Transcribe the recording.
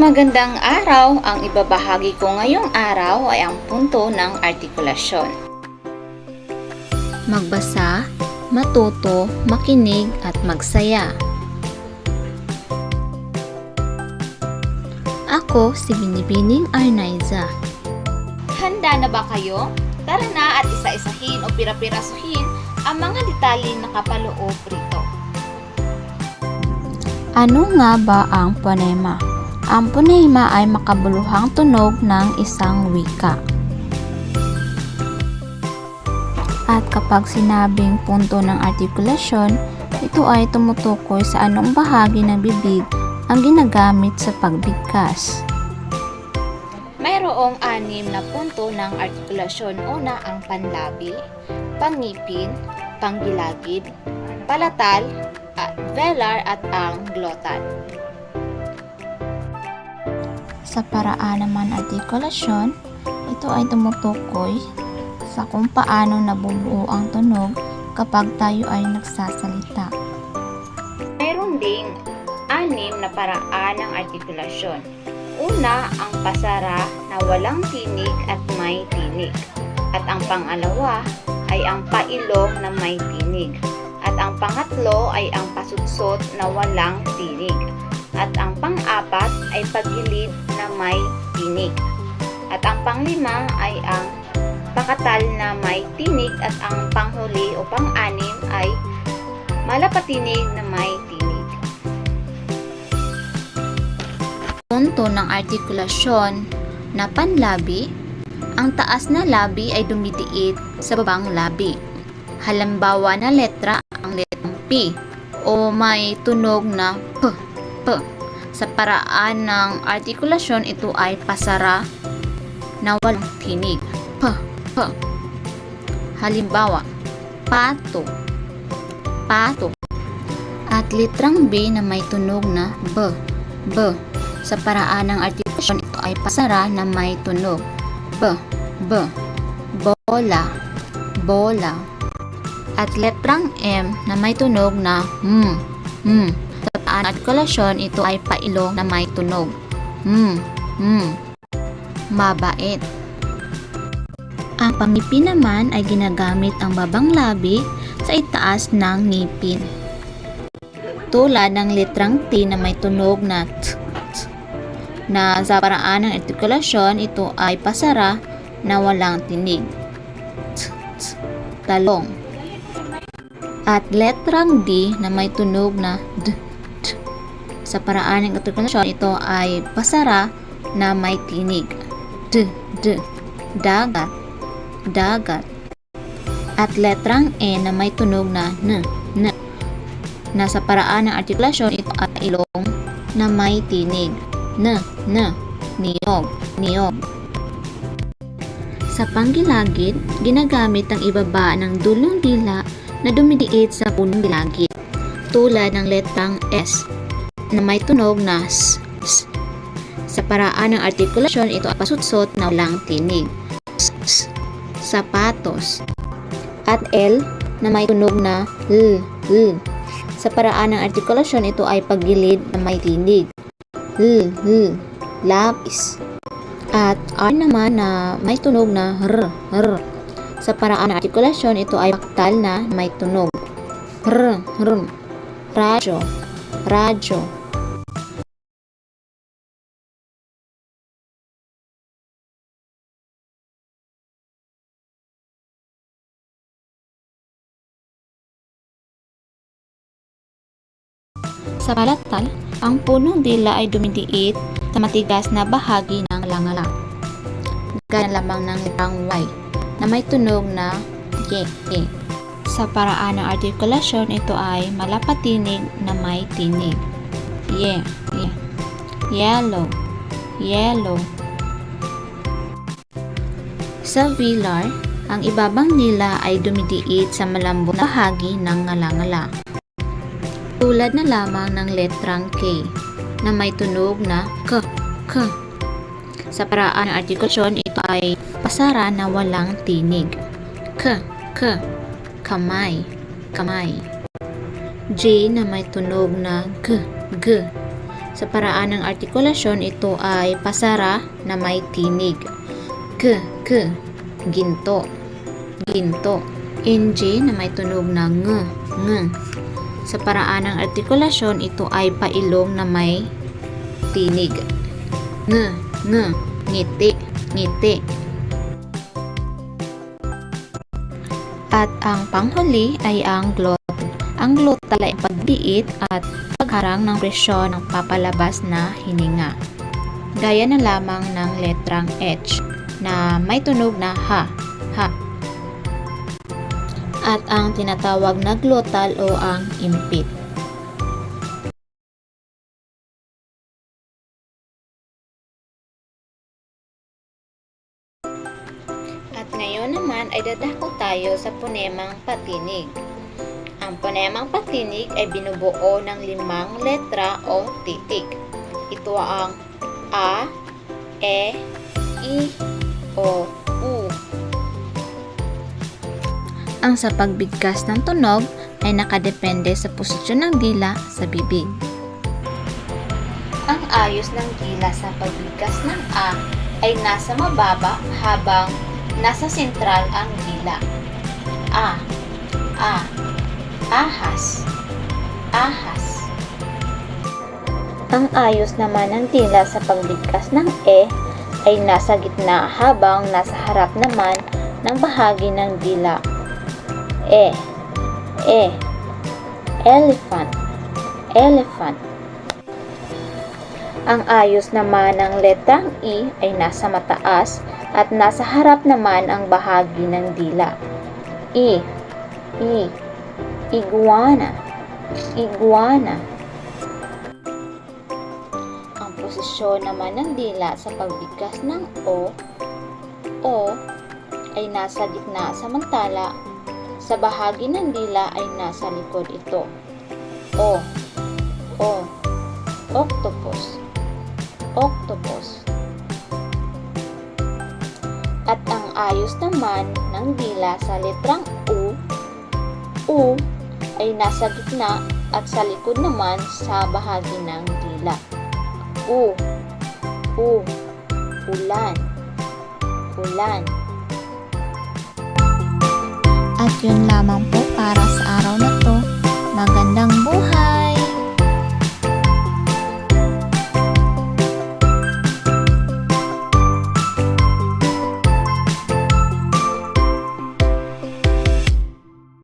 magandang araw! Ang ibabahagi ko ngayong araw ay ang punto ng artikulasyon. Magbasa, matuto, makinig at magsaya. Ako si Binibining Arnaiza. Handa na ba kayo? Tara na at isa-isahin o pira-pirasuhin ang mga detalye na kapaloob rito. Ano nga ba ang ponema? Ang ponema ay makabuluhang tunog ng isang wika. At kapag sinabing punto ng artikulasyon, ito ay tumutukoy sa anong bahagi ng bibig ang ginagamit sa pagbigkas. Mayroong anim na punto ng artikulasyon. Una ang panlabi, pangipin, panggilagid, palatal, at velar at ang glotal. Sa paraan naman artikulasyon, ito ay tumutukoy sa kung paano nabubuo ang tunog kapag tayo ay nagsasalita. Mayroon ding anim na paraan ng artikulasyon. Una, ang pasara na walang tinig at may tinig. At ang pangalawa ay ang pailong na may tinig. At ang pangatlo ay ang pasutsot na walang tinig. At ang pang-apat ay paggilid na may tinig. At ang panglima ay ang pakatal na may tinig at ang panghuli o pang-anim ay malapatinig na may tinig. Punto ng artikulasyon na panlabi, ang taas na labi ay dumidiit sa babang labi. Halimbawa na letra ang letrang P o may tunog na P, P. Sa paraan ng artikulasyon, ito ay pasara na walang tinig. P, P. Halimbawa, pato, pato. At litrang B na may tunog na B, B. Sa paraan ng artikulasyon, ito ay pasara na may tunog. B, B. Bola, bola. At letrang M na may tunog na M, M. paraan ng artikulasyon, ito ay pailong na may tunog. M, M. Mabait. Ang pangipin naman ay ginagamit ang babang labi sa itaas ng ngipin. Tulad ng litrang T na may tunog na T, T na sa paraan ng artikulasyon ito ay pasara na walang tinig. T, T, talong. At letrang D na may tunog na D. Sa paraan ng artikulasyon ito ay pasara na may tinig. D, D. Dagat, dagat. At letrang E na may tunog na N, N. Na sa paraan ng artikulasyon ito ay ilong na may tinig. N, N. Niyog, niyog. Sa panggilagid, ginagamit ang ibaba ng dulong dila na dumidiit sa punong gilagid. Tulad ng letrang S na may tunog na S, S. Sa paraan ng artikulasyon, ito ay pasutsot na walang tinig. S, S. Sapatos. At L na may tunog na L, L. Sa paraan ng artikulasyon, ito ay paggilid na may tinig. L, L. Lapis. At R naman na may tunog na R, R. Sa paraan ng artikulasyon, ito ay paktal na may tunog. R, R. Radyo, radyo. Sa palatal, ang punong dila ay dumidiit sa matigas na bahagi ng langala. Gaya lamang ng litang Y na may tunog na Y. Sa paraan ng artikulasyon, ito ay malapatinig na may tinig. Y. Y. Yellow. Yellow. Sa velar, ang ibabang nila ay dumidiit sa malambot na bahagi ng ngalangala. Tulad na lamang ng letrang K na may tunog na K, K. Sa paraan ng artikulasyon, ito ay pasara na walang tinig. K, K. Kamay, kamay. J na may tunog na G, G. Sa paraan ng artikulasyon, ito ay pasara na may tinig. K, k, ginto, ginto. NG na may tunog na ng, ng. Sa paraan ng artikulasyon, ito ay pailong na may tinig. Ng, ng, ngiti, ngiti. At ang panghuli ay ang glottal. Ang glottal ay pagdiit at pagharang ng presyon ng papalabas na hininga. Gaya na lamang ng letrang H na may tunog na ha, ha. At ang tinatawag na glottal o ang impit. At ngayon naman ay dadako tayo sa ponemang patinig. Ang ponemang patinig ay binubuo ng limang letra o titik. Ito ang A, E, I, O, Ang sa pagbigkas ng tunog ay nakadepende sa posisyon ng dila sa bibig. Ang ayos ng dila sa pagbigkas ng A ay nasa mababa habang nasa sentral ang dila. A, A, ahas, ahas. Ang ayos naman ng dila sa pagbigkas ng E ay nasa gitna habang nasa harap naman ng bahagi ng dila. E, E, elephant, elephant. Ang ayos naman ng letrang I ay nasa mataas at nasa harap naman ang bahagi ng dila. I, I, iguana, iguana. Ang posisyon naman ng dila sa pagbigkas ng O, O ay nasa gitna samantala sa bahagi ng dila ay nasa likod ito. O, O, octopus, octopus. At ang ayos naman ng dila sa letrang U, U ay nasa gitna at sa likod naman sa bahagi ng dila. U, U, ulan, ulan. At yun lamang po para sa araw na to. Magandang buhay!